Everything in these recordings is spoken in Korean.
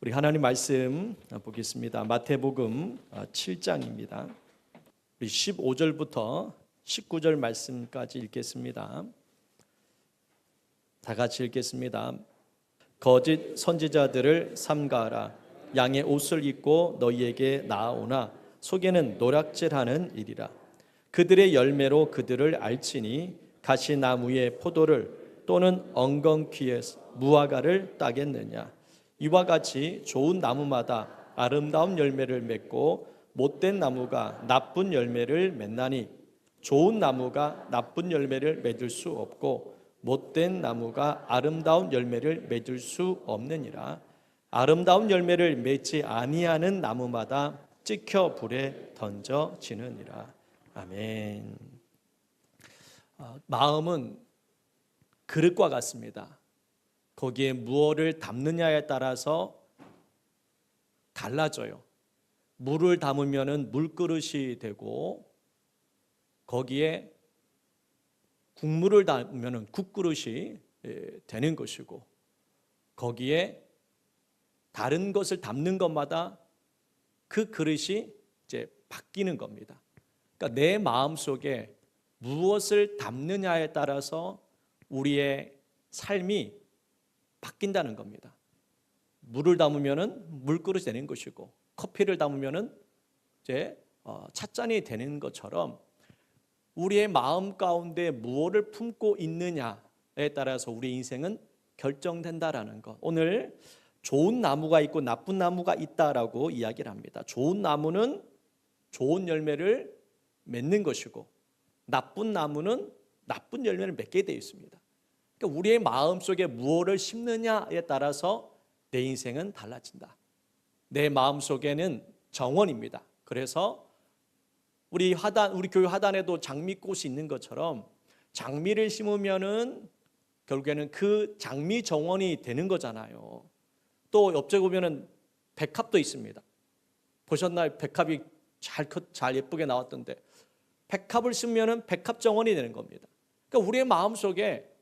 우리 하나님 말씀 보겠습니다. 마태복음 7장입니다. 우리 15절부터 19절 말씀까지 읽겠습니다. 다 같이 읽겠습니다. 거짓 선지자들을 삼가하라. 양의 옷을 입고 너희에게 나아오나 속에는 노략질하는 일이라. 그들의 열매로 그들을 알지니 가시나무의 포도를 또는 엉겅퀴의 무화과를 따겠느냐. 이와 같이 좋은 나무마다 아름다운 열매를 맺고 못된 나무가 나쁜 열매를 맺나니 좋은 나무가 나쁜 열매를 맺을 수 없고 못된 나무가 아름다운 열매를 맺을 수 없느니라 아름다운 열매를 맺지 아니하는 나무마다 찍혀 불에 던져지느니라 아멘. 어, 마음은 그릇과 같습니다. 거기에 무엇을 담느냐에 따라서 달라져요. 물을 담으면은 물그릇이 되고 거기에 국물을 담으면은 국그릇이 예, 되는 것이고 거기에 다른 것을 담는 것마다 그 그릇이 이제 바뀌는 겁니다. 그러니까 내 마음 속에 무엇을 담느냐에 따라서 우리의 삶이 바뀐다는 겁니다. 물을 담으면은 물그릇이 되는 것이고 커피를 담으면은 이제 어, 찻잔이 되는 것처럼 우리의 마음 가운데 무엇을 품고 있느냐에 따라서 우리 인생은 결정된다라는 것. 오늘 좋은 나무가 있고 나쁜 나무가 있다라고 이야기를 합니다. 좋은 나무는 좋은 열매를 맺는 것이고 나쁜 나무는 나쁜 열매를 맺게 되어 있습니다. 그러니까 우리의 마음 속에 무엇을 심느냐에 따라서 내 인생은 달라진다. 내 마음 속에는 정원입니다. 그래서 우리 화단, 우리 교회 화단에도 장미꽃이 있는 것처럼 장미를 심으면은 결국에는 그 장미 정원이 되는 거잖아요. 또 옆쪽에 보면은 백합도 있습니다. 보셨나요? 백합이 잘, 잘 예쁘게 나왔던데 백합을 심으면은 백합 정원이 되는 겁니다. 그러니까 우리의 마음 속에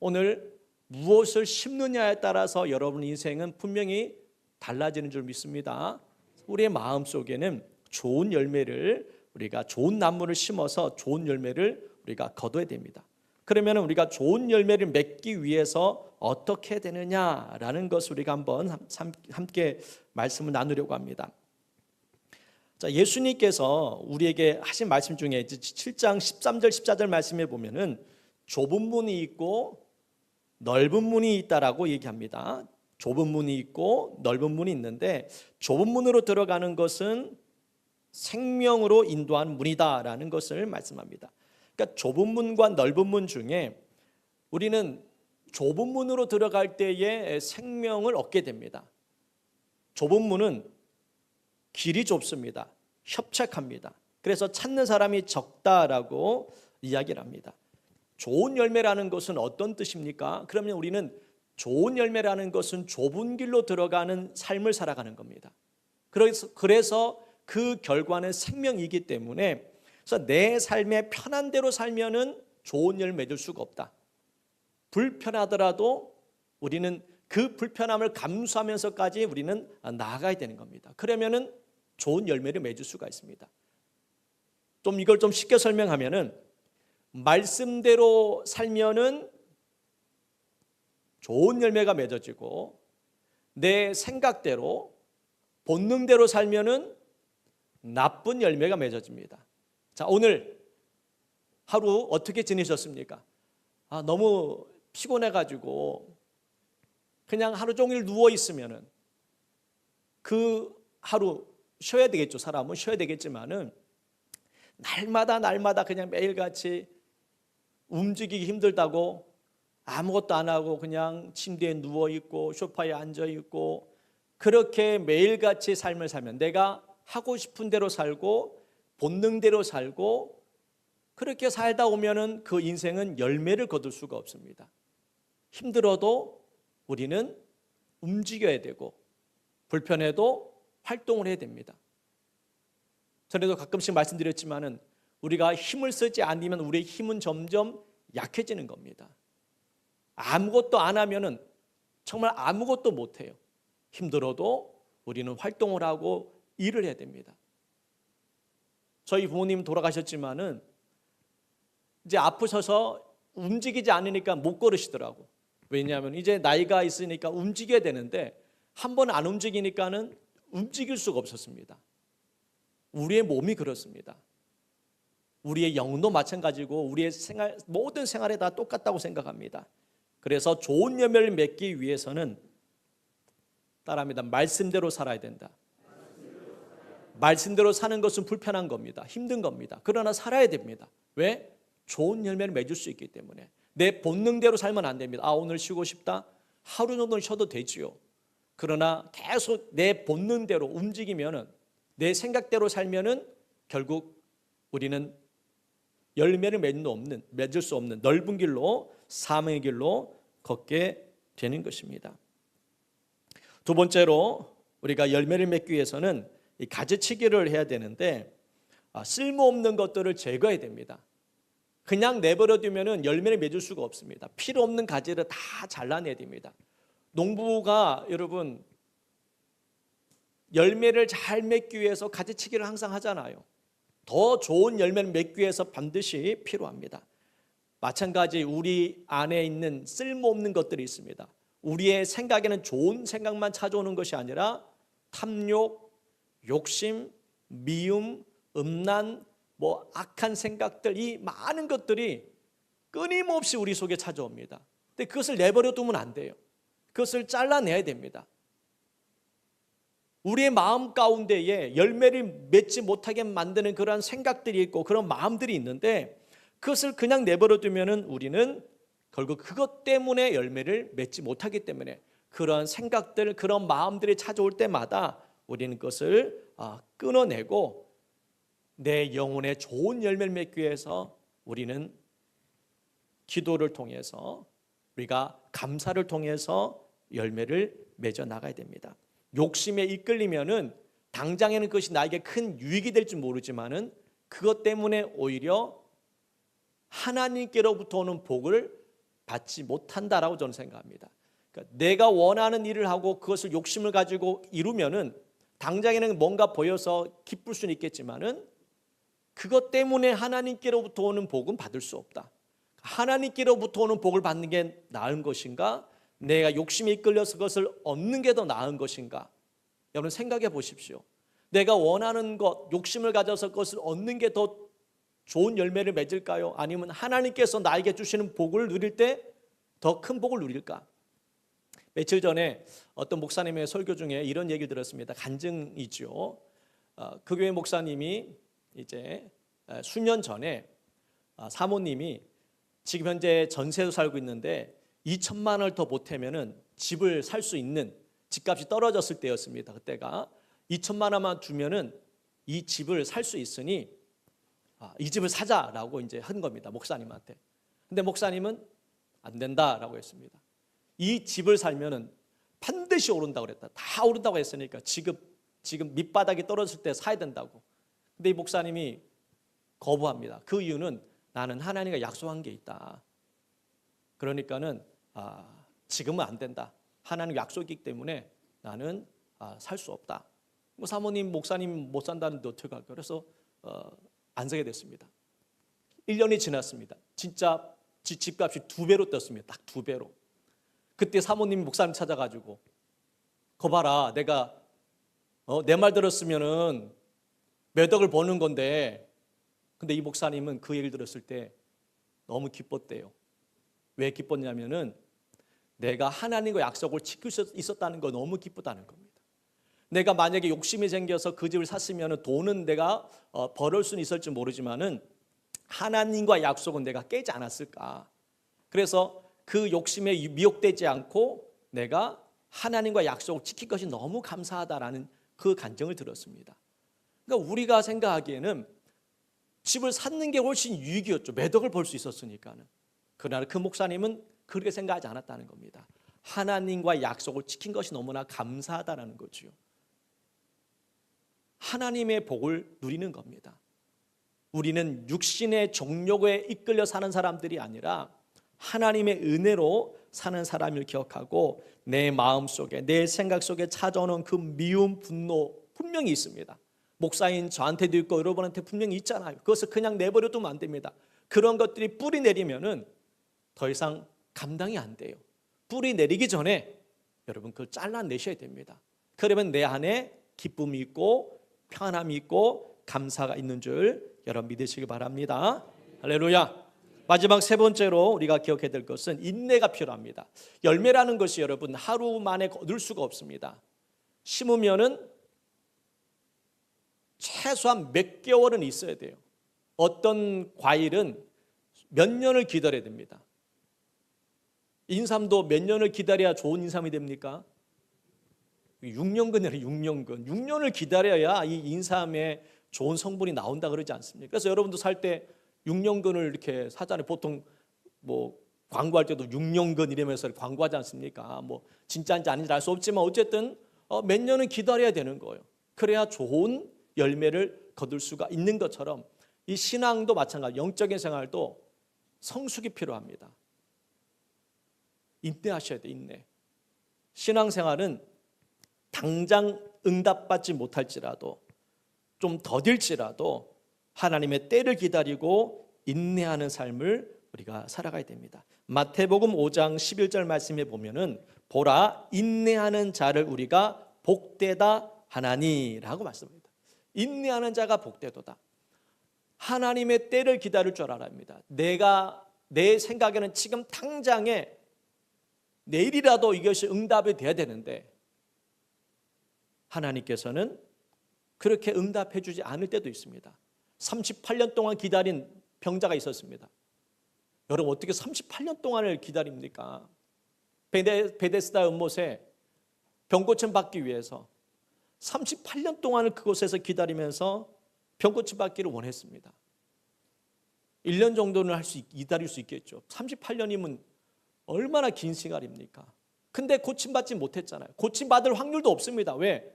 오늘 무엇을 심느냐에 따라서 여러분 인생은 분명히 달라지는 줄 믿습니다. 우리의 마음 속에는 좋은 열매를 우리가 좋은 나무를 심어서 좋은 열매를 우리가 거둬야 됩니다. 그러면 우리가 좋은 열매를 맺기 위해서 어떻게 되느냐라는 것을 우리가 한번 함께 말씀을 나누려고 합니다. 자, 예수님께서 우리에게 하신 말씀 중에 7장 13절 14절 말씀에 보면은 좁은 문이 있고 넓은 문이 있다라고 얘기합니다. 좁은 문이 있고 넓은 문이 있는데 좁은 문으로 들어가는 것은 생명으로 인도한 문이다라는 것을 말씀합니다. 그러니까 좁은 문과 넓은 문 중에 우리는 좁은 문으로 들어갈 때에 생명을 얻게 됩니다. 좁은 문은 길이 좁습니다. 협착합니다. 그래서 찾는 사람이 적다라고 이야기를 합니다. 좋은 열매라는 것은 어떤 뜻입니까? 그러면 우리는 좋은 열매라는 것은 좁은 길로 들어가는 삶을 살아가는 겁니다. 그래서, 그래서 그 결과는 생명이기 때문에 그래서 내 삶의 편한 대로 살면은 좋은 열 맺을 수가 없다. 불편하더라도 우리는 그 불편함을 감수하면서까지 우리는 나아가야 되는 겁니다. 그러면은 좋은 열매를 맺을 수가 있습니다. 좀 이걸 좀 쉽게 설명하면은 말씀대로 살면은 좋은 열매가 맺어지고 내 생각대로 본능대로 살면은 나쁜 열매가 맺어집니다. 자, 오늘 하루 어떻게 지내셨습니까? 아, 너무 피곤해 가지고 그냥 하루 종일 누워 있으면은 그 하루 쉬어야 되겠죠. 사람은 쉬어야 되겠지만은 날마다 날마다 그냥 매일같이 움직이기 힘들다고 아무것도 안 하고 그냥 침대에 누워 있고 소파에 앉아 있고 그렇게 매일같이 삶을 살면 내가 하고 싶은 대로 살고 본능대로 살고 그렇게 살다 오면은 그 인생은 열매를 거둘 수가 없습니다. 힘들어도 우리는 움직여야 되고 불편해도 활동을 해야 됩니다. 전에도 가끔씩 말씀드렸지만은 우리가 힘을 쓰지 않으면 우리의 힘은 점점 약해지는 겁니다. 아무것도 안 하면은 정말 아무것도 못 해요. 힘들어도 우리는 활동을 하고 일을 해야 됩니다. 저희 부모님 돌아가셨지만은 이제 아프셔서 움직이지 않으니까 못 걸으시더라고. 왜냐하면 이제 나이가 있으니까 움직여야 되는데 한 번 안 움직이니까는 움직일 수가 없었습니다. 우리의 몸이 그렇습니다. 우리의 영도 마찬가지고 우리의 생활 모든 생활에 다 똑같다고 생각합니다. 그래서 좋은 열매를 맺기 위해서는 따라합니다. 말씀대로 살아야 된다. 말씀대로 사는 것은 불편한 겁니다. 힘든 겁니다. 그러나 살아야 됩니다. 왜? 좋은 열매를 맺을 수 있기 때문에 내 본능대로 살면 안 됩니다. 아 오늘 쉬고 싶다. 하루 정도는 쉬어도 되지요. 그러나 계속 내 본능대로 움직이면은 내 생각대로 살면은 결국 우리는 열매를 맺는 없는 맺을 수 없는 넓은 길로 사명의 길로 걷게 되는 것입니다. 두 번째로 우리가 열매를 맺기 위해서는 이 가지치기를 해야 되는데 아, 쓸모없는 것들을 제거해야 됩니다. 그냥 내버려 두면은 열매를 맺을 수가 없습니다. 필요 없는 가지를 다 잘라내야 됩니다. 농부가 여러분 열매를 잘 맺기 위해서 가지치기를 항상 하잖아요. 더 좋은 열매를 맺기 위해서 반드시 필요합니다. 마찬가지 우리 안에 있는 쓸모없는 것들이 있습니다. 우리의 생각에는 좋은 생각만 찾아오는 것이 아니라 탐욕, 욕심, 미움, 음란, 뭐 악한 생각들 이 많은 것들이 끊임없이 우리 속에 찾아옵니다. 근데 그것을 내버려 두면 안 돼요. 그것을 잘라내야 됩니다. 우리의 마음 가운데에 열매를 맺지 못하게 만드는 그러한 생각들이 있고 그런 마음들이 있는데 그것을 그냥 내버려 두면은 우리는 결국 그것 때문에 열매를 맺지 못하기 때문에 그런 생각들, 그런 마음들이 찾아올 때마다 우리는 그것을 아, 끊어내고 내 영혼에 좋은 열매를 맺기 위해서 우리는 기도를 통해서 우리가 감사를 통해서 열매를 맺어 나가야 됩니다. 욕심에 이끌리면은 당장에는 그것이 나에게 큰 유익이 될지 모르지만은 그것 때문에 오히려 하나님께로부터 오는 복을 받지 못한다라고 저는 생각합니다. 그러니까 내가 원하는 일을 하고 그것을 욕심을 가지고 이루면은 당장에는 뭔가 보여서 기쁠 수는 있겠지만은 그것 때문에 하나님께로부터 오는 복은 받을 수 없다. 하나님께로부터 오는 복을 받는 게 나은 것인가? 내가 욕심에 이끌려서 그것을 얻는 게 더 나은 것인가? 여러분 생각해 보십시오. 내가 원하는 것, 욕심을 가져서 그것을 얻는 게 더 좋은 열매를 맺을까요? 아니면 하나님께서 나에게 주시는 복을 누릴 때 더 큰 복을 누릴까? 며칠 전에 어떤 목사님의 설교 중에 이런 얘기를 들었습니다. 간증이죠. 어, 그 교회 목사님이 이제 수년 전에 아, 사모님이 지금 현재 전세로 살고 있는데 2천만 원을 더 보태면은 집을 살 수 있는 집값이 떨어졌을 때였습니다. 그때가 2천만 원만 주면은 이 집을 살 수 있으니 아, 이 집을 사자라고 이제 한 겁니다. 목사님한테. 근데 목사님은 안 된다라고 했습니다. 이 집을 살면은 반드시 오른다고 그랬다. 다 오른다고 했으니까 지금 지금 밑바닥이 떨어질 때 사야 된다고. 근데 이 목사님이 거부합니다. 그 이유는 나는 하나님과 약속한 게 있다. 그러니까는 아, 지금은 안 된다. 하나님 약속이기 때문에 나는 아, 살 수 없다. 뭐 사모님, 목사님 못 산다는데 어떡할까? 그래서 어, 안 사게 됐습니다. 1년이 지났습니다. 진짜 집- 집값이 두 배로 떴습니다. 딱 두 배로. 그때 사모님 목사님 찾아가지고 거 봐라 내가 어, 내 말 들었으면은 몇 억을 버는 건데 근데 이 목사님은 그 얘기를 들었을 때 너무 기뻤대요. 왜 기뻤냐면은 내가 하나님과 약속을 지킬 수 있었다는 거 너무 기쁘다는 겁니다. 내가 만약에 욕심이 생겨서 그 집을 샀으면 돈은 내가 어, 벌을 수는 있을지 모르지만은 하나님과 약속은 내가 깨지 않았을까. 그래서 그 욕심에 미혹되지 않고 내가 하나님과 약속을 지킬 것이 너무 감사하다라는 그 간정을 들었습니다. 그러니까 우리가 생각하기에는 집을 샀는 게 훨씬 유익이었죠. 몇 억을 벌수 있었으니까는. 그러나 그 목사님은 그렇게 생각하지 않았다는 겁니다. 하나님과 약속을 지킨 것이 너무나 감사하다라는 거지요. 하나님의 복을 누리는 겁니다. 우리는 육신의 정욕에 이끌려 사는 사람들이 아니라 하나님의 은혜로 사는 사람을 기억하고 내 마음 속에 내 생각 속에 찾아오는 그 미움 분노 분명히 있습니다. 목사인 저한테도 있고 여러분한테 분명히 있잖아요. 그것을 그냥 내버려 두면 안 됩니다. 그런 것들이 뿌리 내리면은 더 이상 감당이 안 돼요. 뿌리 내리기 전에 여러분 그걸 잘라내셔야 됩니다. 그러면 내 안에 기쁨이 있고 편함이 있고 감사가 있는 줄 여러분 믿으시기 바랍니다. 할렐루야. 마지막 세 번째로 우리가 기억해야 될 것은 인내가 필요합니다. 열매라는 것이 여러분 하루 만에 얻을 수가 없습니다. 심으면은 최소한 몇 개월은 있어야 돼요. 어떤 과일은 몇 년을 기다려야 됩니다. 인삼도 몇 년을 기다려야 좋은 인삼이 됩니까? 6년근이래 6년근. 6년을 기다려야 이 인삼에 좋은 성분이 나온다 그러지 않습니까? 그래서 여러분도 살 때 6년근을 이렇게 사잖아요. 보통 뭐 광고할 때도 6년근 이러면서 광고하지 않습니까? 뭐 진짜인지 아닌지 알 수 없지만 어쨌든 어, 몇 년은 기다려야 되는 거예요. 그래야 좋은 열매를 거둘 수가 있는 것처럼 이 신앙도 마찬가지, 영적인 생활도 성숙이 필요합니다. 인내하셔야 돼, 인내. 신앙생활은 당장 응답받지 못할지라도 좀 더딜지라도 하나님의 때를 기다리고 인내하는 삶을 우리가 살아가야 됩니다. 마태복음 5장 11절 말씀에 보면은 보라 인내하는 자를 우리가 복되다 하나니라고 말씀합니다. 인내하는 자가 복되도다. 하나님의 때를 기다릴 줄 알아야 합니다. 내가 내 생각에는 지금 당장에 내일이라도 이것이 응답이 돼야 되는데 하나님께서는 그렇게 응답해 주지 않을 때도 있습니다. 38년 동안 기다린 병자가 있었습니다. 여러분 어떻게 38년 동안을 기다립니까? 베데, 베데스다 연못에 병고침 받기 위해서 38년 동안을 그곳에서 기다리면서 병고침 받기를 원했습니다. 1년 정도는 할 수 기다릴 수 있겠죠. 38년이면 얼마나 긴 시간입니까? 근데 고침 받지 못했잖아요. 고침 받을 확률도 없습니다. 왜?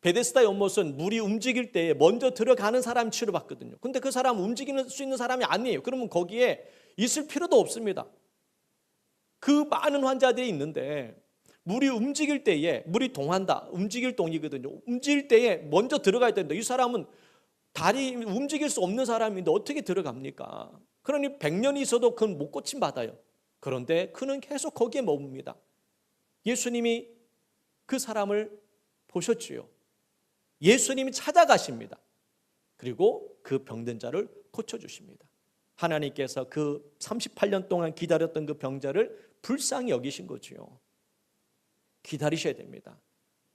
베데스다 연못은 물이 움직일 때 먼저 들어가는 사람이 치료받거든요. 근데 그 사람 움직이는 수 있는 사람이 아니에요. 그러면 거기에 있을 필요도 없습니다. 그 많은 환자들이 있는데 물이 움직일 때에 물이 동한다. 움직일 동이거든요. 움직일 때에 먼저 들어가야 된다. 이 사람은 다리 움직일 수 없는 사람인데 어떻게 들어갑니까? 그러니 100년이 있어도 그건 못 고침 받아요. 그런데 그는 계속 거기에 머뭅니다. 예수님이 그 사람을 보셨지요. 예수님이 찾아가십니다. 그리고 그 병든 자를 고쳐 주십니다. 하나님께서 그 38년 동안 기다렸던 그 병자를 불쌍히 여기신 거지요. 기다리셔야 됩니다.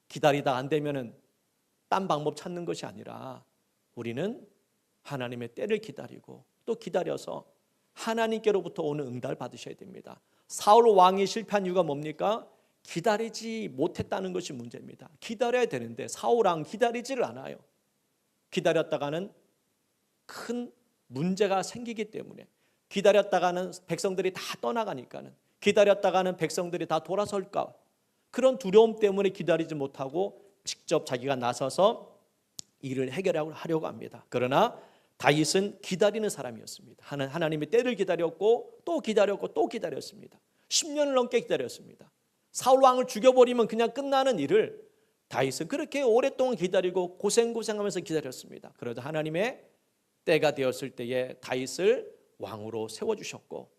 기다리다 안 되면은 딴 방법 찾는 것이 아니라 우리는 하나님의 때를 기다리고 또 기다려서 하나님께로부터 오는 응답을 받으셔야 됩니다. 사울 왕이 실패한 이유가 뭡니까? 기다리지 못했다는 것이 문제입니다. 기다려야 되는데 사울 왕 기다리지를 않아요. 기다렸다가는 큰 문제가 생기기 때문에 기다렸다가는 백성들이 다 떠나가니까는 기다렸다가는 백성들이 다 돌아설까 그런 두려움 때문에 기다리지 못하고 직접 자기가 나서서 일을 해결하려고 합니다. 그러나 다윗은 기다리는 사람이었습니다. 하나님의 때를 기다렸고 또 기다렸고 또 기다렸습니다. 10년을 넘게 기다렸습니다. 사울 왕을 죽여버리면 그냥 끝나는 일을 다윗은 그렇게 오랫동안 기다리고 고생고생하면서 기다렸습니다. 그러다 하나님의 때가 되었을 때에 다윗을 왕으로 세워 주셨고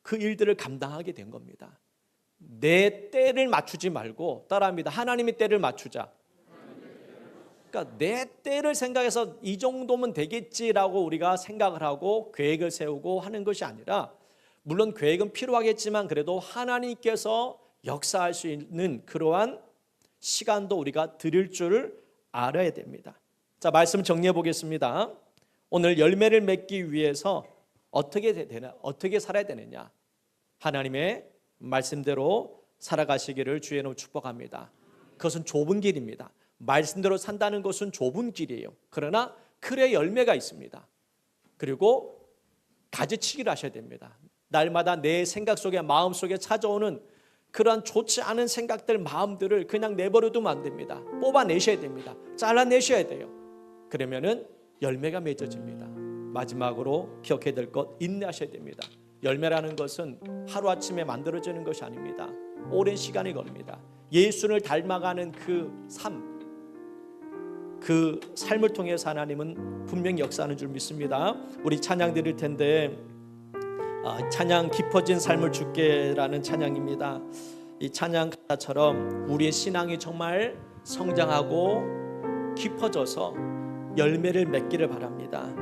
그 일들을 감당하게 된 겁니다. 내 때를 맞추지 말고 따라합니다. 하나님의 때를 맞추자. 그러니까 내 때를 생각해서 이 정도면 되겠지라고 우리가 생각을 하고 계획을 세우고 하는 것이 아니라 물론 계획은 필요하겠지만 그래도 하나님께서 역사할 수 있는 그러한 시간도 우리가 드릴 줄을 알아야 됩니다. 자, 말씀 정리해 보겠습니다. 오늘 열매를 맺기 위해서 어떻게 되나 어떻게 살아야 되느냐? 하나님의 말씀대로 살아가시기를 주의 이름으로 축복합니다. 그것은 좁은 길입니다. 말씀대로 산다는 것은 좁은 길이에요. 그러나 그의 열매가 있습니다. 그리고 가지치기를 하셔야 됩니다. 날마다 내 생각 속에 마음 속에 찾아오는 그러한 좋지 않은 생각들 마음들을 그냥 내버려 두면 안 됩니다. 뽑아내셔야 됩니다. 잘라내셔야 돼요. 그러면은 열매가 맺어집니다. 마지막으로 기억해야 될 것 인내하셔야 됩니다. 열매라는 것은 하루아침에 만들어지는 것이 아닙니다. 오랜 시간이 걸립니다. 예수를 닮아가는 그 삶, 그 삶을 통해서 하나님은 분명히 역사하는 줄 믿습니다. 우리 찬양 드릴 텐데 아, 찬양 깊어진 삶을 주께라는 찬양입니다. 이 찬양 가사처럼 우리의 신앙이 정말 성장하고 깊어져서 열매를 맺기를 바랍니다.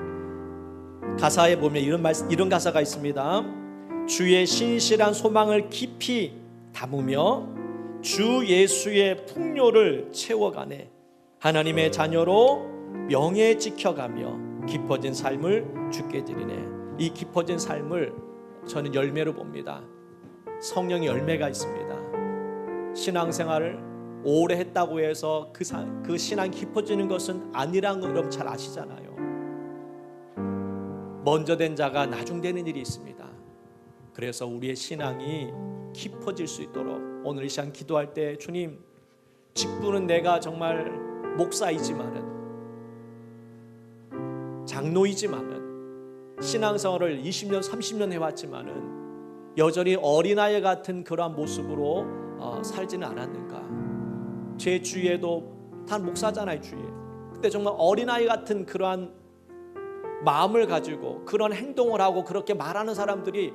가사에 보면 이런 말 이런 가사가 있습니다. 주의 신실한 소망을 깊이 담으며 주 예수의 풍요를 채워가네. 하나님의 자녀로 명예 지켜가며 깊어진 삶을 주께 드리네. 이 깊어진 삶을 저는 열매로 봅니다. 성령의 열매가 있습니다. 신앙생활을 오래 했다고 해서 그, 사, 그 신앙이 깊어지는 것은 아니란 걸 여러분 잘 아시잖아요. 먼저 된 자가 나중 되는 일이 있습니다. 그래서 우리의 신앙이 깊어질 수 있도록 오늘 이 시간 기도할 때 주님 직분은 내가 정말 목사이지만은 장로이지만은 신앙생활을 20년 30년 해왔지만은 여전히 어린아이 같은 그러한 모습으로 어, 살지는 않았는가 제 주위에도 다 목사잖아요 주위에 근데 정말 어린아이 같은 그러한 마음을 가지고 그런 행동을 하고 그렇게 말하는 사람들이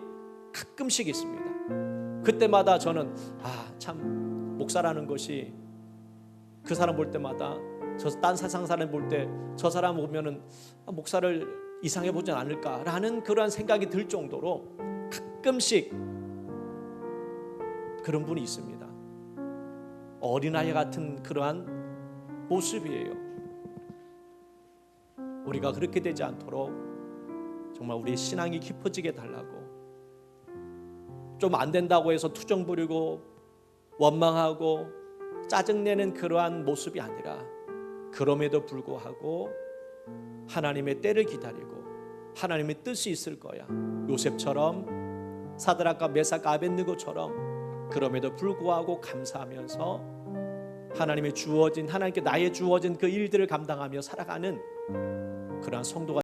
가끔씩 있습니다. 그때마다 저는 아 참 목사라는 것이 그 사람 볼 때마다 저딴 세상 사람 볼 때 저 사람 보면은 아, 목사를 이상해 보진 않을까라는 그런 생각이 들 정도로 가끔씩 그런 분이 있습니다. 어린아이 같은 그러한 모습이에요. 우리가 그렇게 되지 않도록 정말 우리의 신앙이 깊어지게 달라고 좀 안 된다고 해서 투정 부리고 원망하고 짜증내는 그러한 모습이 아니라 그럼에도 불구하고 하나님의 때를 기다리고 하나님의 뜻이 있을 거야. 요셉처럼 사드락과 메삭 아벤느고처럼 그럼에도 불구하고 감사하면서 하나님의 주어진 하나님께 나의 주어진 그 일들을 감당하며 살아가는 그러한 성도가